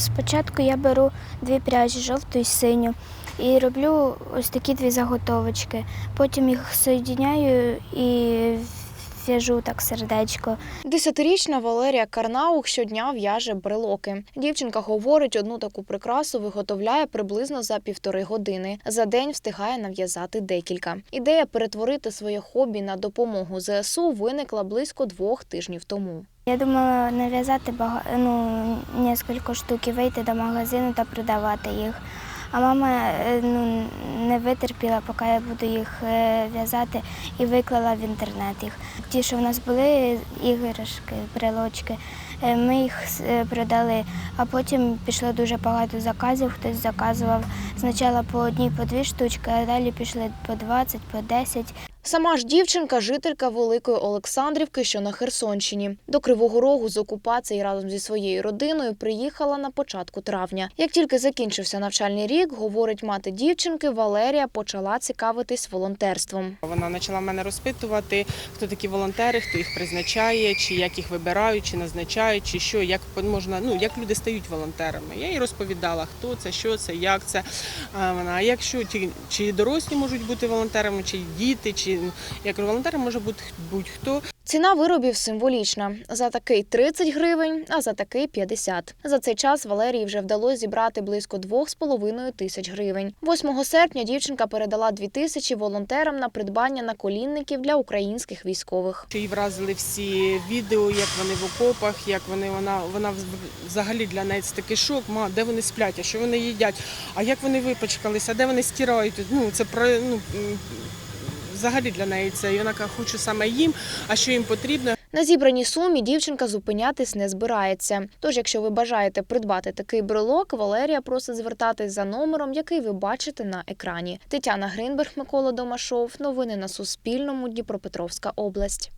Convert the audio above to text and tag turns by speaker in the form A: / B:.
A: Спочатку я беру дві пряжі, жовту і синю, і роблю ось такі дві заготовочки. Потім їх соєдиняю і в'яжу так сердечко.
B: Десятирічна Валерія Карнаух щодня в'яже брелоки. Дівчинка говорить, одну таку прикрасу виготовляє приблизно за півтори години. За день встигає нав'язати декілька. Ідея перетворити своє хобі на допомогу ЗСУ виникла близько двох тижнів тому.
A: Я думала нав'язати ну, кілька штук і вийти до магазину та продавати їх. А мама е, ну, не витерпіла, поки я буду їх е, в'язати, і виклала в інтернет їх. Ті, що в нас були іграшки, брелочки, е, ми їх е, продали, а потім пішло дуже багато заказів, хтось заказував спочатку по одній, по дві штучки, а далі пішли по 20, по 10.
B: Сама ж дівчинка жителька Великої Олександрівки, що на Херсонщині. До Кривого Рогу з окупації разом зі своєю родиною приїхала на початку травня. Як тільки закінчився навчальний рік, говорить мати дівчинки, Валерія почала цікавитись волонтерством.
C: Вона почала мене розпитувати, хто такі волонтери, хто їх призначає, чи як їх вибирають, чи назначають, чи що, як можна, ну як люди стають волонтерами. Я їй розповідала, хто це, що це, як це. Вона, якщо чи, чи дорослі можуть бути волонтерами, чи діти, чи я кажу, волонтером може бути будь-хто.
B: Ціна виробів символічна. За такий 30 гривень, а за такий 50. За цей час Валерії вже вдалося зібрати близько 2,5 тисяч гривень. 8 серпня дівчинка передала 2 тисячі волонтерам на придбання наколінників для українських військових.
C: Її вразили всі відео, як вони в окопах, як вони вона вона взагалі для неї це такий шок. Ма, де вони сплять, а що вони їдять, а як вони випачкалися, де вони стирають. Ну це про ну. Взагалі для неї це і вона каже, хочу саме їм, а що їм потрібно.
B: На зібраній сумі дівчинка зупинятись не збирається. Тож, якщо ви бажаєте придбати такий брелок, Валерія просить звертатись за номером, який ви бачите на екрані. Тетяна Гринберг, Микола Домашов. Новини на Суспільному. Дніпропетровська область.